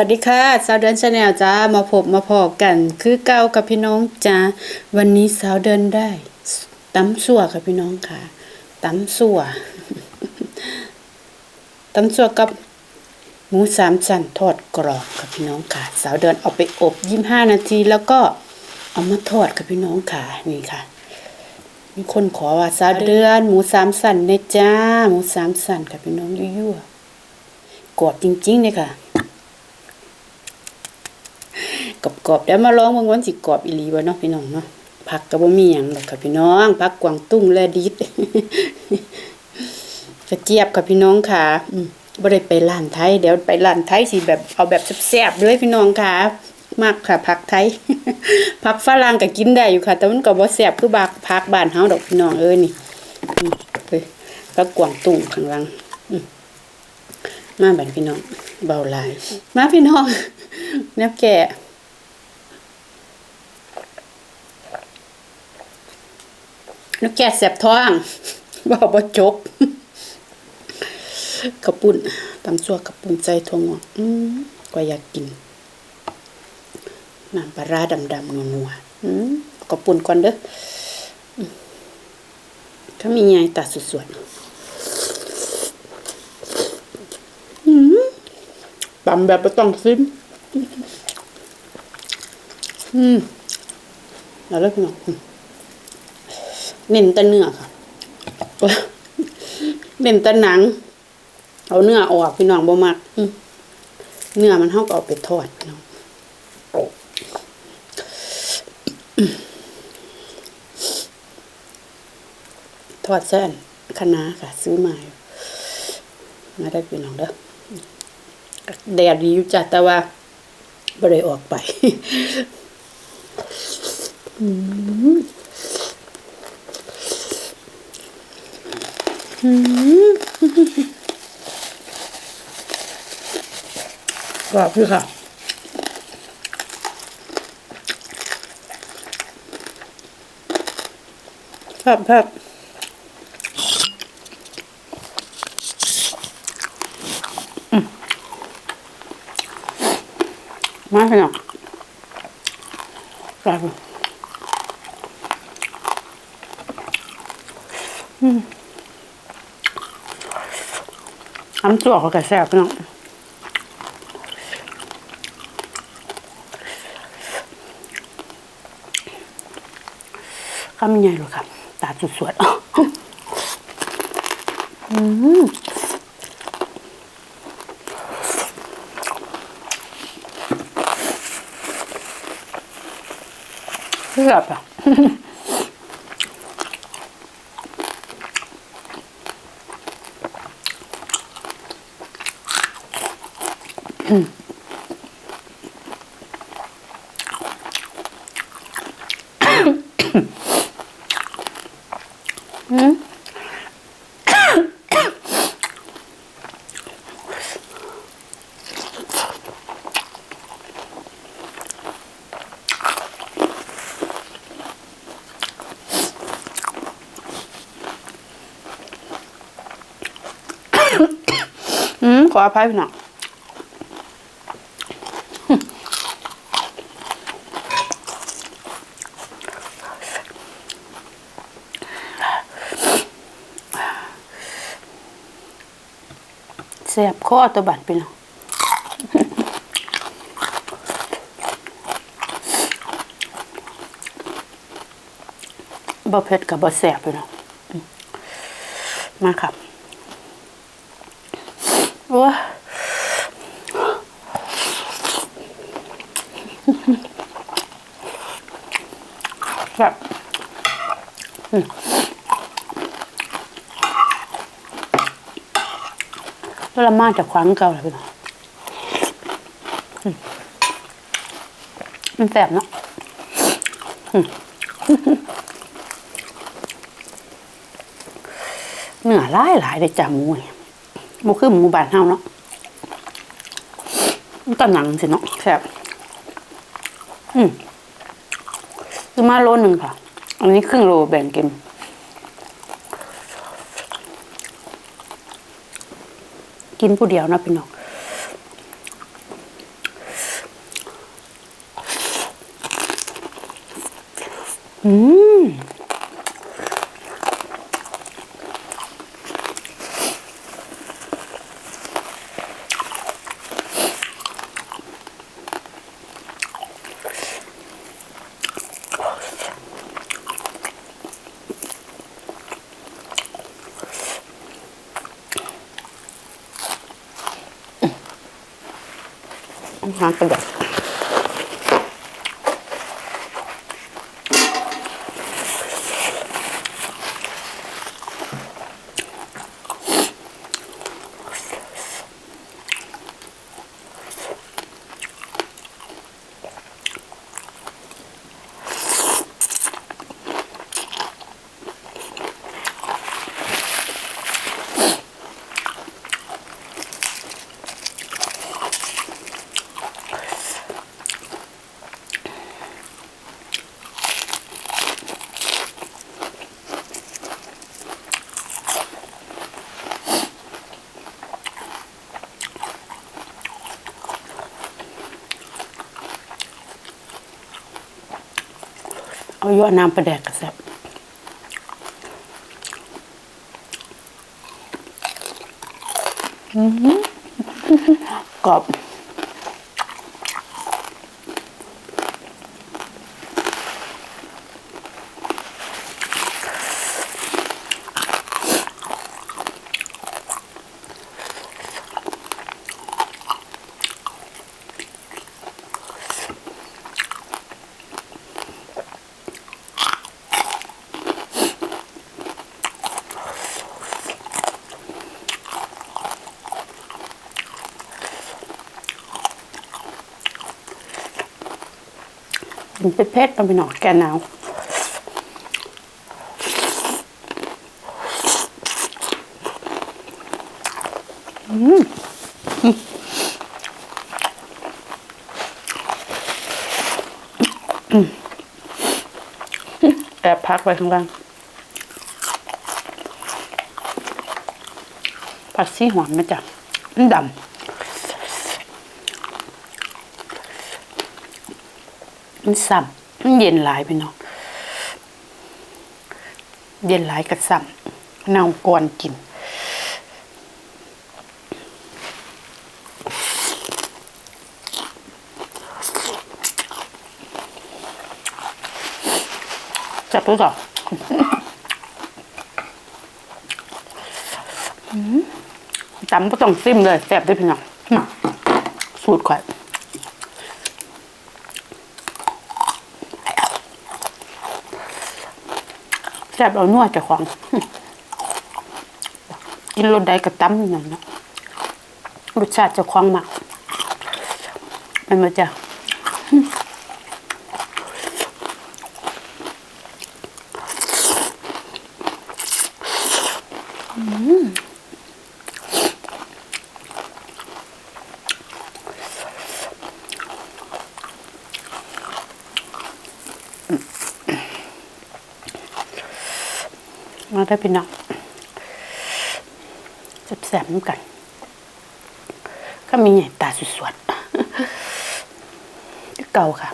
วัสดีค่ะสาวเดินชาแนลจ้ามาพบมาพอกัน คือเก้ากับพี่น้องจ้าวันนี้สาวเดินได้ตำสั่วค่ะพี่น้องค่ะตำสั่วตำสั่วกับหมูสามชั้นทอดกรอบค่ะพี่น้องค่ะ สาวเดินเอาไปอบยี่ห้านาที แล้วก็เอามาทอดค่ะพี่น้องค่ะนี่ค่ะ มีคนขอว่าสาวเดือน หมูสามสันเนยจ้า หมูสามสันค่ะพี่น้องยั่วๆกรอบจริงๆเลยค่ะ กรอบๆเดี๋ยวมาลองเบิ่งวันสิกรอบอีหลีบ่เนาะพี่น้องเนาะผักก็บ่มีหยังหรอกค่ะพี่น้องผักกวางตุ้งและดิดกระเจี๊ยบค่ะพี่น้องค่ะอืมบ่ได้ไปร้านไทยเดี๋ยวไปร้านไทยสิแบบเอาแบบแซ่บๆเลยพี่น้องค่ะมากค่ะผักไทยผักฝรั่งก็กินได้อยู่ค่ะ แต่มันก็บ่แซ่บคือบากผักบ้านเฮาดอกพี่น้องเอ้ยนี่อืมเฮ้ยผักกวางตุ้งข้างหลังมมาบัดพี่น้องเบาหลาย มาพี่น้องแนบแก่ นกแก่แสบท้องบอกว่จบกระปุ่นตำซัวกระปุ่นใจทวงอกอืมก็อยากกินน้ำปลาร้าดำๆนัวๆอืมกระปุ่นก่อนเด้อถ้ามีไงตัดสวยๆอืมตำแบบไม่ต้องซิมอืมแล้วเลิกหน่อย เน้นแต่เนื้อค่ะเน้นแต่หนัง เอาเนื้อออกพี่น้องบ่มักเนื้อมันเฮาก็เอาไปทอดพี่น้องทอดแซ่นคะน้าค่ะ ซื้อมาอยู่มาได้พี่น้องเด้อแดดดีอยู่จ้ะแต่ว่าบ่ได้ออกไป กรอบพี่ค่ะ ครับครับมมาพี่น้องครับอืม น้ำจั่วเขากระแซ่บพี่น้องคำใหญ่เลยครับตาจุดสวยอืมเลือบอะ อืมขอภัยพี่น้องแสบคอตัวบัดพี่น้องบ่เผ็ดกับบ่แสบพี่น้องมาครับ โอ้ยแบบอืม แล้วเรามาจากคว้างเก่าเลยพี่น้องอืมมันแสบเนาะอืมเนื้อหลายหลายๆได้จำมูเนี่ยบ่คือหมูบ้านเฮาเนาะมันก็หนังสิเนาะแซ่บอืมซื้อมาโลหนึ่งค่ะ อันนี้ครึ่งโลแบ่งกิน กินผู้เดียวนะพี่น้องอืม หาง เอายั่วน้ำปลาแดกกระแซบอื้อหือกรอบ มันเป็นเพชรมันเป็นหนอกแกหนาวแอบพักไปข้างล่างผัดซีหอมไหมจ๊ะมันดำ มันซ้ำมันเย็นหลายไปเนาะเย็นหลายกับซ้ำนาวกวนกินจับไปก่อนจำก็ต้องซิมเลยแซ่บได้พี่น้องสูตรข่อย แซ่บเอานวดจากของ กินรสใดกระตั้มอย่างนั้นเนาะรสชาติจะคล้องมากมันมาจ้ะ มาได้พี่น้องแซ่บๆน้ำกัน ก็มีใหญ่ตาสุดๆที่เก่าค่ะ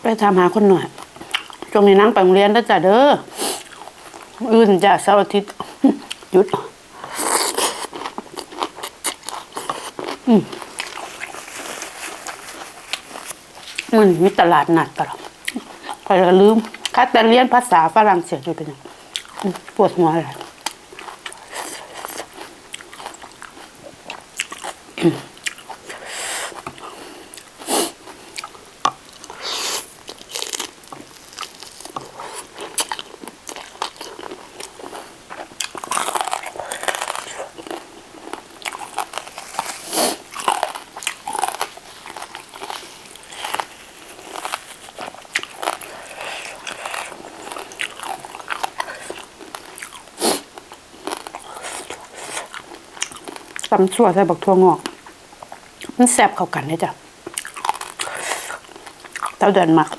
อ ไปทำหาคนหน่อยช่วงนี้นั่งไปโรงเรียนแล้วจ้ะเด้ออื่นจ้ะเสาร์อาทิตย์หยุดมันมีตลาดนัดตลอดไปก็ลืมคัดแต่เรียนภาษาฝรั่งเศสอยู่เป็นยังปวดหัวอะไำชั่วใส่บักทั่วงอก มันแซ่บเข้ากันเลยจ้ะเต้าเดินมัก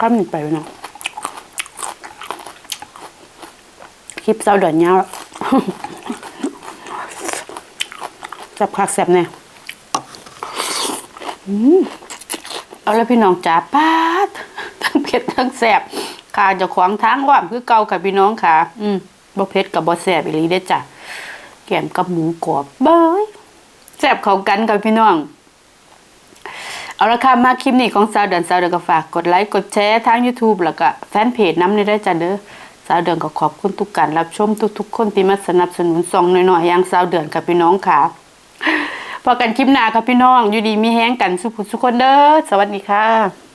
ข้ามไปเนาะคลิปเศร้าเดือนยาวแล้วแซ่บคักแซ่บแน่เอาแล้วพี่น้องจ๋าป้าดทั้งเผ็ดทั้งแซ่บขาจะขวางทางว่ามคือเก่าค่ะพี่น้องค่ะ อืมบ่เผ็ดกับบ่แซ่บอีหลีเด้จ้ะแกมกับหมูกรอบเบ้ยแซ่บเข้ากันค่ะพี่น้อง เอาละค่ะมาคลิปนี้ของสาวเดือนสาวเดือนก็ฝากกดไลค์กดแชร์ทาง YouTube แล้วก็แฟนเพจน้ำในได้จ้ะเด้อสาวเดือนก็ขอบคุณทุกการรับชมทุกๆ คนที่มาสนับสนุนซองหน่อยๆอย่างสาวเดือนกับพี่น้องค่ะพอกันคลิปหน้าค่ะพี่น้อง อยู่ดีมีแห้งกันสุขสุขคนเด้อสวัสดีค่ะ